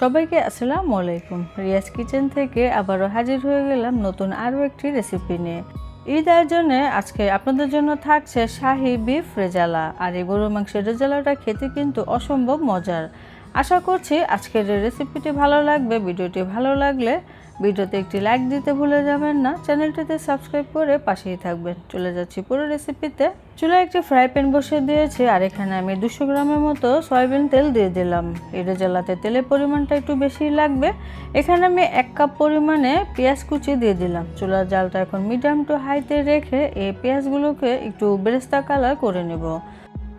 সবাইকে আসসালামু আলাইকুম। রিয়াজ কিচেন থেকে আবারও হাজির হয়ে গেলাম নতুন আরও একটি রেসিপি নিয়ে। ঈদ আয়োজনে আজকে আপনাদের জন্য থাকছে শাহি বিফ রেজালা। আর এই গরুর মাংসের রেজালাটা খেতে কিন্তু অসম্ভব মজার। আশা করছি আজকের রেসিপিটি ভালো লাগবে, ভিডিওটি ভালো লাগলে ভিডিওতে একটি লাইক দিতে ভুলে যাবেন না। চ্যানেলটিতে সাবস্ক্রাইব করে পাশেই থাকবেন। চলে যাচ্ছি পুরো রেসিপিতে চুলায় একটি ফ্রাই প্যান বসিয়ে দিয়েছি, আর এখানে আমি দুশো গ্রামের মতো সয়াবিন তেল দিয়ে দিলাম। এই জ্বালাতে তেলের পরিমাণটা একটু বেশি লাগবে। এখানে আমি এক কাপ পরিমাণে পেঁয়াজ কুচি দিয়ে দিলাম। চুলার জালটা এখন মিডিয়াম টু হাইতে রেখে এই পেঁয়াজগুলোকে একটু বেরেস্তা কালার করে নেব।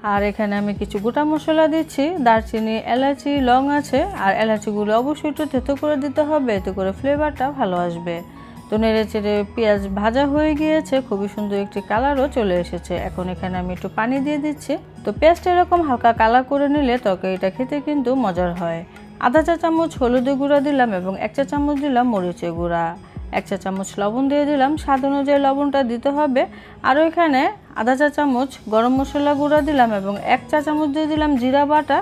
আর এখানে আমি কিছু গোটা মশলা দিচ্ছি। দারচিনি, এলাচি, লং আছে। আর এলাচিগুলো অবশ্যই একটু থেতো করে দিতে হবে, এতে করে ফ্লেভারটা ভালো আসবে। তো নেড়ে চেড়ে পেঁয়াজ ভাজা হয়ে গিয়েছে, খুবই সুন্দর একটি কালারও চলে এসেছে। এখন এখানে আমি একটু পানি দিয়ে দিচ্ছি। তো পেঁয়াজটা এরকম হালকা কালার করে নিলে তরকারিটা খেতে কিন্তু মজার হয়। আধা চা চামচ হলুদের গুঁড়া দিলাম এবং এক চা চামচ দিলাম মরিচের গুঁড়া। এক চা চামচ লবণ দিয়ে দিলাম। স্বাদ অনুযায়ী লবণটা দিতে হবে। আরও এখানে আধা চা চামচ গরম মশলা গুঁড়া দিলাম এবং এক চা চামচ দিয়ে দিলাম জিরা বাটা।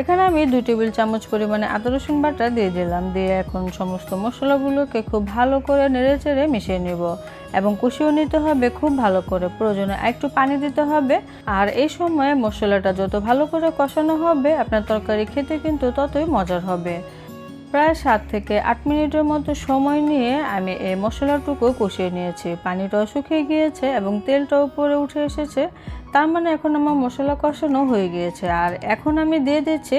এখানে আমি দুই টেবিল চামচ পরিমাণে আদা রসুন বাটা দিয়ে দিলাম। দিয়ে এখন সমস্ত মশলাগুলোকে খুব ভালো করে নেড়ে চেড়ে মিশিয়ে নেব এবং কষিয়ে নিতে হবে খুব ভালো করে। প্রয়োজনে একটু পানি দিতে হবে। আর এই সময়ে মশলাটা যত ভালো করে কষানো হবে, আপনার তরকারি খেতে কিন্তু ততই মজার হবে। প্রায় সাত থেকে আট মিনিটের মতো সময় নিয়ে আমি এই মশলাটুকু কষিয়ে নিয়েছি। পানিটাও শুকিয়ে গিয়েছে এবং তেলটাও উপরে উঠে এসেছে। তার মানে এখন আমার মশলা কষানো হয়ে গিয়েছে। আর এখন আমি দিয়ে দিচ্ছি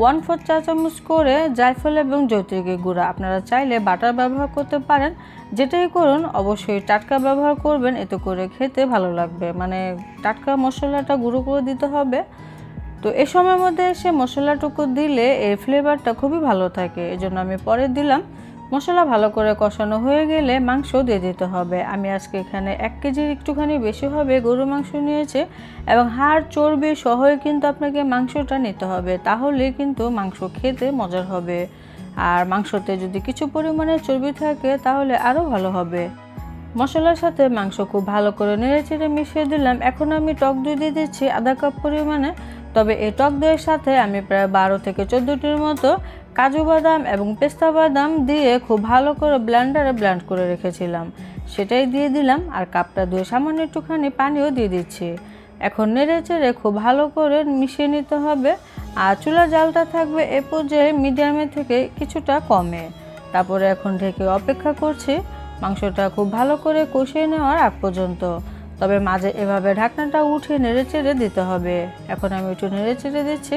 ওয়ান ফোর চা চামচ করে জায়ফল এবং জৈত্রিকের গুঁড়া। আপনারা চাইলে বাটার ব্যবহার করতে পারেন। যেটাই করুন, অবশ্যই টাটকা ব্যবহার করবেন। এতে করে খেতে ভালো লাগবে। মানে টাটকা মশলাটা গুঁড়ো করে দিতে হবে। তো এ সময়ের মধ্যে এসে মশলাটুকু দিলে এর ফ্লেভারটা খুবই ভালো থাকে। এজন্য আমি পরে দিলাম। মশলা ভালো করে কষানো হয়ে গেলে মাংস দিয়ে দিতে হবে। আমি আজকে এখানে এক কেজির একটুখানি বেশি হবে গরু মাংস নিয়েছে এবং হাড় চর্বি সহই কিন্তু আপনাকে মাংসটা নিতে হবে। তাহলে কিন্তু মাংস খেতে মজার হবে। আর মাংসতে যদি কিছু পরিমাণে চর্বি থাকে তাহলে আরও ভালো হবে। মশলার সাথে মাংস খুব ভালো করে নেড়ে চেড়ে মিশিয়ে দিলাম। এখন আমি টক দই দিয়ে দিচ্ছি আধা কাপ পরিমাণে। তবে এই টক দইয়ের সাথে আমি প্রায় বারো থেকে চোদ্দোটির মতো কাজু বাদাম এবং পেস্তা বাদাম দিয়ে খুব ভালো করে ব্লেন্ডারে ব্লেন্ড করে রেখেছিলাম। সেটাই দিয়ে দিলাম আর কাপটা ধুয়ে সামান্য একটুখানি পানিও দিয়ে দিচ্ছি। এখন নেড়ে চেড়ে খুব ভালো করে মিশিয়ে নিতে হবে আর চুলা জালটা থাকবে এ পর্যায়ে মিডিয়ামের থেকে কিছুটা কমে। তারপরে এখন ঢেকে অপেক্ষা করছি। মাংসটা খুব ভালো করে কষিয়ে নেওয়ার আগ পর্যন্ত। তবে মাঝে এভাবে ঢাকনাটা উঠে নেড়ে চেড়ে দিতে হবে। এখন আমি একটু নেড়ে চেড়ে দিচ্ছি।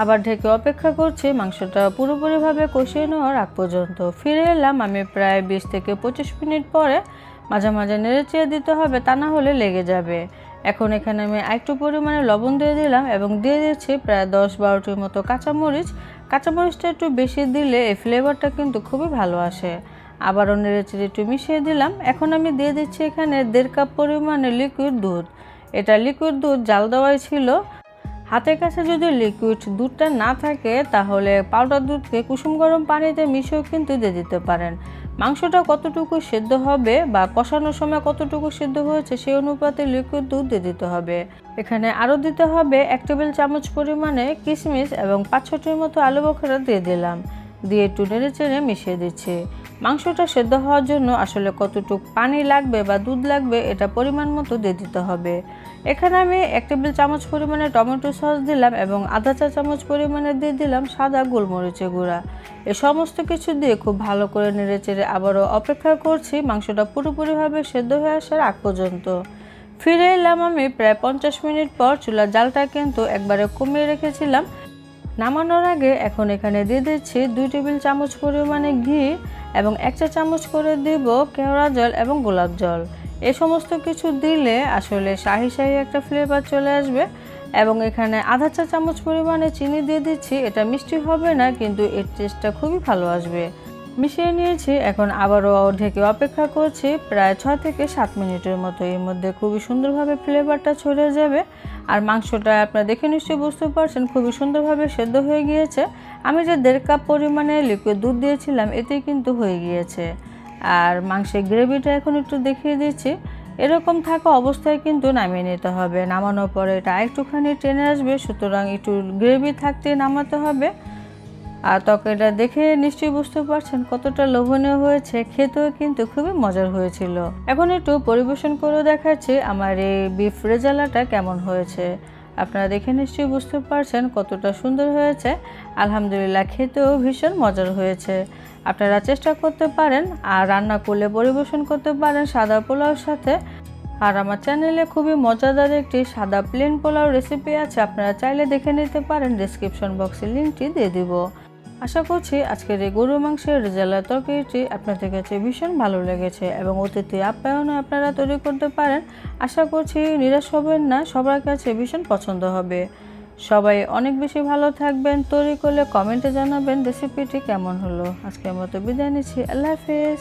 আবার ঢেকে অপেক্ষা করছি মাংসটা পুরোপুরিভাবে কষিয়ে নেওয়ার আগ পর্যন্ত। ফিরে এলাম আমি প্রায় বিশ থেকে পঁচিশ মিনিট পরে। মাঝে মাঝে নেড়ে চেড়ে দিতে হবে তা না হলে লেগে যাবে। এখন এখানে আমি একটু পরিমাণে লবণ দিয়ে দিলাম এবং দিয়ে দিচ্ছি প্রায় দশ বারোটির মতো কাঁচামরিচ। কাঁচামরিচটা একটু বেশি দিলে এই ফ্লেভারটা কিন্তু খুবই ভালো আসে। আবারও নেড়ে চেড়ে একটু মিশিয়ে দিলাম। এখন আমি দিয়ে দিচ্ছি এখানে দেড় কাপ পরিমাণে লিকুইড দুধ। এটা লিকুইড দুধ জাল দেওয়াই ছিল। হাতের কাছে যদি লিকুইড দুধটা না থাকে, তাহলে পাউডার দুধকে কুসুম গরম পানিতে মিশিয়েও কিন্তু দিয়ে দিতে পারেন। মাংসটা কতটুকু সেদ্ধ হবে বা কষানোর সময় কতটুকু সেদ্ধ হয়েছে, সেই অনুপাতে লিকুইড দুধ দিয়ে দিতে হবে। এখানে আরও দিতে হবে এক টেবিল চামচ পরিমাণে কিশমিশ এবং পাঁচ ছটির মতো আলু বখরা দিয়ে দিলাম। দিয়ে একটু নেড়ে চেড়ে মিশিয়ে দিচ্ছি। মাংসটা সেদ্ধ হওয়ার জন্য আসলে কতটুকু পানি লাগবে বা দুধ লাগবে এটা পরিমাণ মতো দিয়ে দিতে হবে। এখানে আমি এক টেবিল চামচ পরিমাণে টমেটো সস দিলাম এবং আধা চা চামচ পরিমাণে দিয়ে দিলাম সাদা গোলমরিচের গুঁড়া। এ সমস্ত কিছু দিয়ে খুব ভালো করে নেড়ে চেড়ে আবারও অপেক্ষা করছি মাংসটা পুরোপুরিভাবে সেদ্ধ হয়ে আসার আগ পর্যন্ত। ফিরে এলাম আমি প্রায় পঞ্চাশ মিনিট পর চুলার জালটা কিন্তু একবারে কমিয়ে রেখেছিলাম। নামানোর আগে এখন এখানে দিয়ে দিচ্ছি দুই টেবিল চামচ পরিমাণে ঘি এবং এক চা চামচ করে দিব কেওড়া জল এবং গোলাপ জল। এ সমস্ত কিছু দিলে আসলে শাহি শাহি একটা ফ্লেভার চলে আসবে এবং এখানে আধা চা চামচ পরিমাণে চিনি দিয়ে দিচ্ছি। এটা মিষ্টি হবে না, কিন্তু এর টেস্টটা খুবই ভালো আসবে। মিশিয়ে নিয়েছি, এখন আবারও ঢেকে অপেক্ষা করছি। প্রায় ছয় থেকে সাত মিনিটের মতো এর মধ্যে খুবই সুন্দরভাবে ফ্লেভারটা ছড়িয়ে যাবে। আর মাংসটা আপনারা দেখে নিশ্চয়ই বুঝতে পারছেন, খুবই সুন্দরভাবে সেদ্ধ হয়ে গিয়েছে। আমি যে দেড় কাপ পরিমাণে লিকুইড দুধ দিয়েছিলাম, এতেই কিন্তু হয়ে গিয়েছে। আর মাংসের গ্রেভিটা এখন একটু দেখিয়ে দিচ্ছি। এরকম থাকা অবস্থায় কিন্তু নামিয়ে নিতে হবে। নামানোর পরে এটা একটুখানি টেনে আসবে, সুতরাং একটু গ্রেভি থাকতে নামাতে হবে। আর তরকারিটা দেখে নিশ্চয়ই বুঝতে পারছেন কতটা লোভনীয় হয়েছে। খেতেও কিন্তু খুবই মজার হয়েছিল। এখন একটু পরিবেশন করে দেখাচ্ছি আমার এই বিফ রেজালাটা কেমন হয়েছে। আপনারা দেখে নিশ্চয়ই বুঝতে পারছেন কতটা সুন্দর হয়েছে। আলহামদুলিল্লাহ, খেতেও ভীষণ মজার হয়েছে। আপনারা চেষ্টা করতে পারেন আর রান্না করলে পরিবেশন করতে পারেন সাদা পোলাওর সাথে। আর আমার চ্যানেলে খুবই মজাদার একটি সাদা প্লেন পোলাও রেসিপি আছে, আপনারা চাইলে দেখে নিতে পারেন। ডিসক্রিপশন বক্সে লিঙ্কটি দিয়ে দিব। আশা করছি আজকের এই গরু মাংসের রেজালা তরকারিটি আপনাদের কাছে ভীষণ ভালো লেগেছে এবং অতিথি আপ্যায়নও আপনারা তৈরি করতে পারেন। আশা করছি নিরাশ হবেন না, সবার কাছে ভীষণ পছন্দ হবে। সবাই অনেক বেশি ভালো থাকবেন, তৈরি করলে কমেন্টে জানাবেন রেসিপিটি কেমন হলো। আজকের মতো বিদায় নিচ্ছি। আল্লাহ হাফেজ।